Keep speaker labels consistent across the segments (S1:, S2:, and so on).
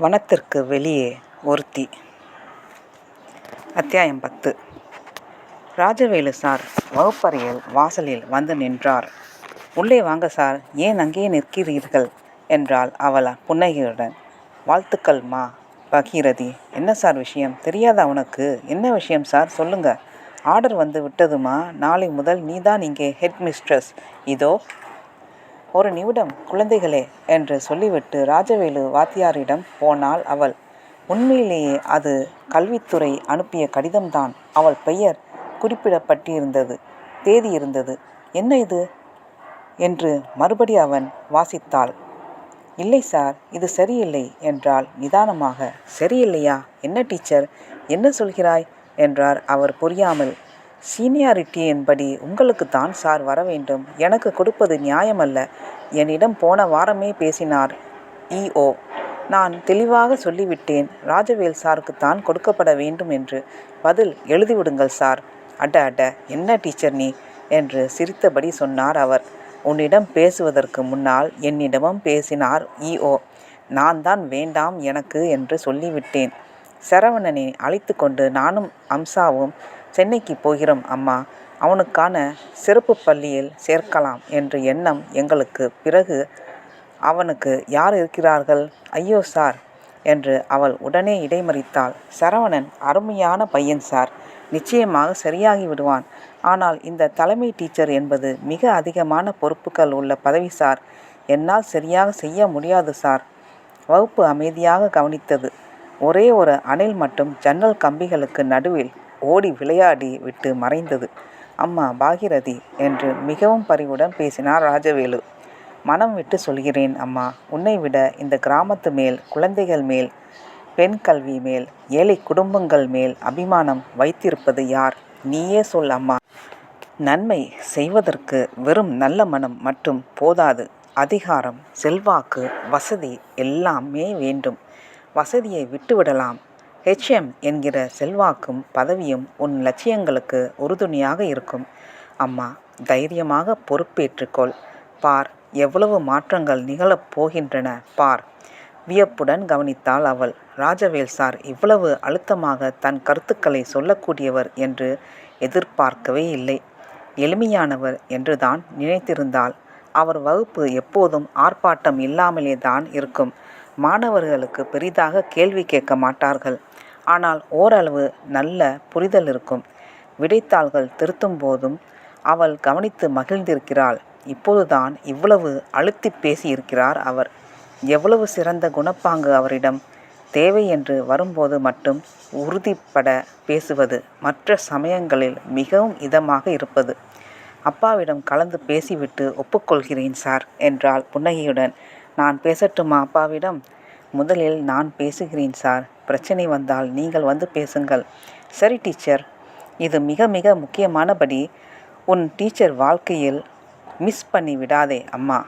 S1: வனத்திற்கு வெளியே ஒருத்தி. அத்தியாயம் பத்து. ராஜவேலு சார் வகுப்பறையில் வாசலில் வந்து நின்றார். உள்ளே வாங்க சார் ஏன் அங்கேயே நிற்கிறீர்கள்? என்றால் அவள் புன்னகையுடன். வாழ்த்துக்கள் மா பகீரதி. என்ன சார் விஷயம்? தெரியாதா உனக்கு? என்ன விஷயம் சார்? சொல்லுங்க. ஆர்டர் வந்து விட்டதுமா? நாளை முதல் நீதான் இங்கே ஹெட் மிஸ்ட்ரஸ் இதோ ஒரு நிமிடம் குழந்தைகளே என்று சொல்லிவிட்டு ராஜவேலு வாத்தியாரிடம் போனாள் அவள். உண்மையிலேயே அது கல்வித்துறை அனுப்பிய கடிதம்தான். அவள் பெயர் குறிப்பிடப்பட்டிருந்தது தேதி இருந்தது என்ன இது? என்று மறுபடி அவன் வாசித்தாள். இல்லை சார் இது சரியில்லை என்றால் நிதானமாக சரியில்லையா? என்ன டீச்சர்? என்ன சொல்கிறாய்? என்றார். அவர் புரியாமல் சீனியாரிட்டி என்படி உங்களுக்கு தான் சார் வர வேண்டும். எனக்கு கொடுப்பது நியாயமல்ல. என்னிடம் போன வாரமே பேசினார் இஓ நான் தெளிவாக சொல்லிவிட்டேன். ராஜவேல் சாருக்குத்தான் கொடுக்கப்பட வேண்டும் என்று. பதில் எழுதிவிடுங்கள் சார். அட அட என்ன டீச்சர் நீ? என்று சிரித்தபடி சொன்னார் அவர். உன்னிடம் பேசுவதற்கு முன்னால் என்னிடமும் பேசினார் இஓ நான் தான் வேண்டாம் எனக்கு என்று சொல்லிவிட்டேன். சரவணனை அழைத்து கொண்டு நானும் அம்சாவும் சென்னைக்கு போகிறோம் அம்மா. அவனுக்கான சிறப்பு பள்ளியில் சேர்க்கலாம் என்ற எண்ணம் எங்களுக்கு. பிறகு அவனுக்கு யார் இருக்கிறார்கள்? ஐயோ சார் என்று அவள் உடனே இடைமறித்தாள். சரவணன் அருமையான பையன் சார். நிச்சயமாக சரியாகி விடுவான். ஆனால் இந்த தலைமை டீச்சர் என்பது மிக அதிகமான பொறுப்புகள் உள்ள பதவி சார். என்னால் சரியாக செய்ய முடியாது சார். வகுப்பு அமைதியாக கவனித்தது. ஒரே ஒரு அணில் மட்டும் ஜன்னல் கம்பிகளுக்கு நடுவில் ஓடி விளையாடி விட்டு மறைந்தது. அம்மா பாகிரதி என்று மிகவும் பரிவுடன் பேசினார் ராஜவேலு. மனம் விட்டு சொல்கிறேன் அம்மா. உன்னை விட இந்த கிராமத்து மேல் குழந்தைகள் மேல் பெண் கல்வி மேல் ஏழை குடும்பங்கள் மேல் அபிமானம் வைத்திருப்பது யார்? நீயே சொல் அம்மா. நன்மை செய்வதற்கு வெறும் நல்ல மனம் மட்டும் போதாது. அதிகாரம் செல்வாக்கு வசதி எல்லாமே வேண்டும். வசதியை விட்டுவிடலாம். ஹெச்எம் என்கிற செல்வாக்கும் பதவியும் உன் லட்சியங்களுக்கு உறுதுணையாக இருக்கும். அம்மா தைரியமாக பொறுப்பேற்றுக்கொள். பார் எவ்வளவு மாற்றங்கள் நிகழப் போகின்றன பார். வியப்புடன் கவனித்தாள் அவள். ராஜவேல் சார் இவ்வளவு அழுத்தமாக தன் கருத்துக்களை சொல்லக்கூடியவர் என்று எதிர்பார்க்கவே இல்லை. எளிமையானவர் என்றுதான் நினைத்திருந்தாள். அவர் வகுப்பு எப்போதும் ஆர்ப்பாட்டம் இல்லாமலே தான் இருக்கும். மாணவர்களுக்கு பெரிதாக கேள்வி கேட்க மாட்டார்கள். ஆனால் ஓரளவு நல்ல புரிதல் இருக்கும். விடைத்தாள்கள் திருத்தும் போதும் அவள் கவனித்து மகிழ்ந்திருக்கிறாள். இப்போதுதான் இவ்வளவு அழுத்தி பேசியிருக்கிறார் அவர். எவ்வளவு சிறந்த குணப்பாங்கு அவரிடம். தேவை என்று வரும்போது மட்டும் உறுதிப்பட பேசுவது மற்ற சமயங்களில் மிகவும் இதமாக இருப்பது. அப்பாவிடம் கலந்து பேசிவிட்டு ஒப்புக்கொள்கிறேன் சார் என்றால் புன்னகையுடன். நான் பேசட்டுமா அப்பாவிடம்? முதலில் நான் பேசுகிறேன் சார். பிரச்சனை வந்தால் நீங்கள் வந்து பேசுங்கள். சரி டீச்சர். இது மிக மிக முக்கியமானபடி உன் டீச்சர் வாழ்க்கையில் மிஸ் பண்ணி விடாதே அம்மா.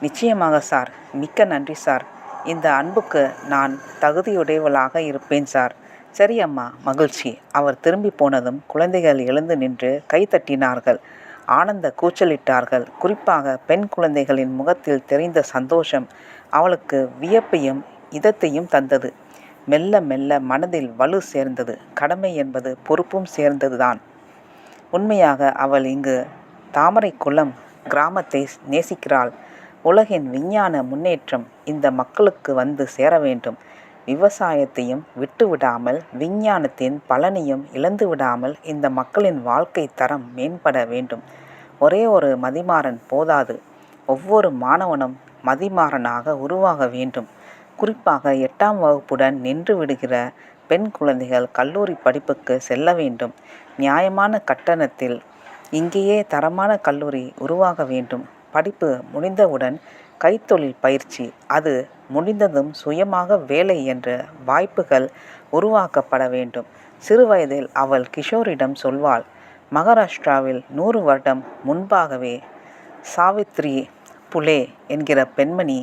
S1: நிச்சயமாக சார். மிக்க நன்றி சார். இந்த அன்புக்கு நான் தகுதியுடையவளாக இருப்பேன் சார். சரி அம்மா. மகிழ்ச்சி. அவர் திரும்பி போனதும் குழந்தைகள் எழுந்து நின்று கைத்தட்டினார்கள் ஆனந்த கூச்சலிட்டார்கள். குறிப்பாக பெண் குழந்தைகளின் முகத்தில் தெரிந்த சந்தோஷம் அவளுக்கு வியப்பையும் இதத்தையும் தந்தது. மெல்ல மெல்ல மனதில் வலு சேர்ந்தது. கடமை என்பது பொறுப்பும் சேர்ந்ததுதான். உண்மையாக அவள் இங்கு தாமரை குளம் கிராமத்தை நேசிக்கிறாள். உலகின் விஞ்ஞான முன்னேற்றம் இந்த மக்களுக்கு வந்து சேர வேண்டும். விவசாயத்தையும் விட்டுவிடாமல் விஞ்ஞானத்தின் பலனையும் இழந்து விடாமல் இந்த மக்களின் வாழ்க்கை தரம் மேம்பட வேண்டும். ஒரே ஒரு மதிமாறன் போதாது. ஒவ்வொரு மாணவனும் மதிமாறனாக உருவாக வேண்டும். குறிப்பாக எட்டாம் வகுப்புடன் நின்று விடுகிற பெண் குழந்தைகள் கல்லூரி படிப்புக்கு செல்ல வேண்டும். நியாயமான கட்டணத்தில் இங்கேயே தரமான கல்லூரி உருவாக வேண்டும். படிப்பு முடிந்தவுடன் கைத்தொழில் பயிற்சி அது முடிந்ததும் சுயமாக வேலை என்ற வாய்ப்புகள் உருவாக்கப்பட வேண்டும். சிறுவயதில் அவள் கிஷோரிடம் சொல்வாள் மகாராஷ்டிராவில் நூறு வருடம் முன்பாகவே சாவித்ரி புலே என்கிற பெண்மணி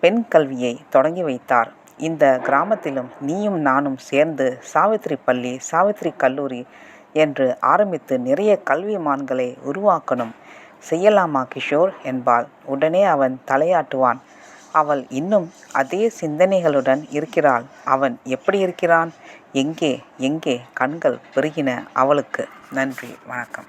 S1: பெண் கல்வியை தொடங்கி வைத்தார். இந்த கிராமத்திலும் நீயும் நானும் சேர்ந்து சாவித்ரி பள்ளி சாவித்ரி கல்லூரி என்று ஆரம்பித்து நிறைய கல்விமான்களை உருவாக்கணும். செய்யலாமா கிஷோர்? என்பாள். உடனே அவன் தலையாட்டுவான் அவள் இன்னும் அதே சிந்தனைகளுடன் இருக்கிறாள். அவன் எப்படி இருக்கிறான்? எங்கே எங்கே கண்கள் பெருகின? அவளுக்கு நன்றி வணக்கம்.